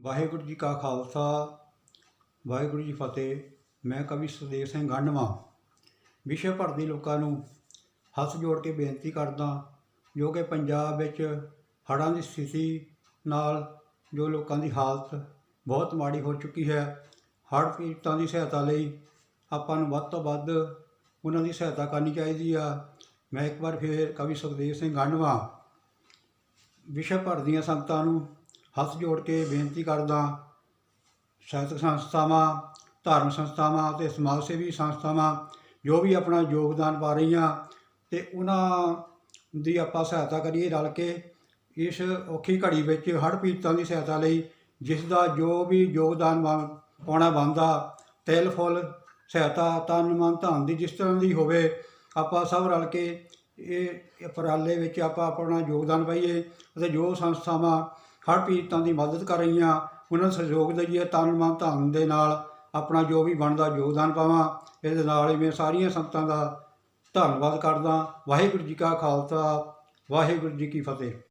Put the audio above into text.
ਵਾਹਿਗੁਰੂ ਜੀ ਕਾ ਖਾਲਸਾ, ਵਾਹਿਗੁਰੂ ਜੀ ਫਤਿਹ। ਮੈਂ ਕਵੀ ਸੁਦੇਵ ਸਿੰਘ ਗੰਡਵਾ। ਵਿਸ਼ਵ ਭਰ ਦੇ ਲੋਕਾਂ ਨੂੰ ਹੱਥ ਜੋੜ ਕੇ ਬੇਨਤੀ ਕਰਦਾ ਜੋ ਕਿ ਪੰਜਾਬ ਵਿੱਚ ਹੜ੍ਹਾਂ ਦੀ ਸਥਿਤੀ ਨਾਲ ਜੋ ਲੋਕਾਂ ਦੀ ਹਾਲਤ ਬਹੁਤ ਮਾੜੀ ਹੋ ਚੁੱਕੀ ਹੈ, ਹੜ੍ਹ ਪੀੜਤਾਂ ਦੀ ਸਹਾਇਤਾ ਲਈ ਆਪਾਂ ਨੂੰ ਵੱਧ ਤੋਂ ਵੱਧ ਉਹਨਾਂ ਦੀ ਸਹਾਇਤਾ ਕਰਨੀ ਚਾਹੀਦੀ ਆ। ਮੈਂ ਇੱਕ ਵਾਰ ਫੇਰ ਕਵੀ ਸੁਖਦੇਵ ਸਿੰਘ ਗੰਡਵਾ। ਵਿਸ਼ਵ ਭਰ ਦੀਆਂ ਸੰਗਤਾਂ ਨੂੰ ਹੱਥ ਜੋੜ ਕੇ ਬੇਨਤੀ ਕਰਦਾ ਸਾਹਿਤਕ ਸੰਸਥਾਵਾਂ, ਧਾਰਮਿਕ ਸੰਸਥਾਵਾਂ ਅਤੇ ਸਮਾਜ ਸੇਵੀ ਸੰਸਥਾਵਾਂ ਜੋ ਵੀ ਆਪਣਾ ਯੋਗਦਾਨ ਪਾ ਰਹੀਆਂ ਤੇ ਉਹਨਾਂ ਦੀ ਆਪਾਂ ਸਹਾਇਤਾ ਕਰੀਏ ਰਲ ਕੇ ਇਸ ਔਖੀ ਘੜੀ ਵਿੱਚ ਹੜ੍ਹ ਪੀੜਤਾਂ ਦੀ ਸਹਾਇਤਾ ਲਈ, ਜਿਸ ਦਾ ਜੋ ਵੀ ਯੋਗਦਾਨ ਬਣ- ਪਾਉਣਾ ਬਣਦਾ, ਤਿਲ, ਫੁੱਲ, ਸਹਾਇਤਾ, ਤਨ, ਮਨ, ਧਨ ਦੀ ਜਿਸ ਤਰ੍ਹਾਂ ਦੀ ਹੋਵੇ, ਆਪਾਂ ਸਭ ਰਲ ਕੇ ਇਹ ਉਪਰਾਲੇ ਵਿੱਚ ਆਪਾਂ ਆਪਣਾ ਯੋਗਦਾਨ ਪਾਈਏ ਅਤੇ ਜੋ ਸੰਸਥਾਵਾਂ ਹੜ੍ਹ ਪੀੜਤਾਂ ਦੀ ਮਦਦ ਕਰ ਰਹੀ ਹਾਂ ਉਹਨਾਂ ਨੂੰ ਸਹਿਯੋਗ ਦਈਏ ਤਨ ਮਨ ਧਨ ਦੇ ਨਾਲ ਆਪਣਾ ਜੋ ਵੀ ਬਣਦਾ ਯੋਗਦਾਨ ਪਾਵਾਂ। ਇਹਦੇ ਨਾਲ ਹੀ ਮੈਂ ਸਾਰੀਆਂ ਸੰਗਤਾਂ ਦਾ ਧੰਨਵਾਦ ਕਰਦਾ। ਵਾਹਿਗੁਰੂ ਜੀ ਕਾ ਖਾਲਸਾ, ਵਾਹਿਗੁਰੂ ਜੀ ਕੀ ਫਤਿਹ।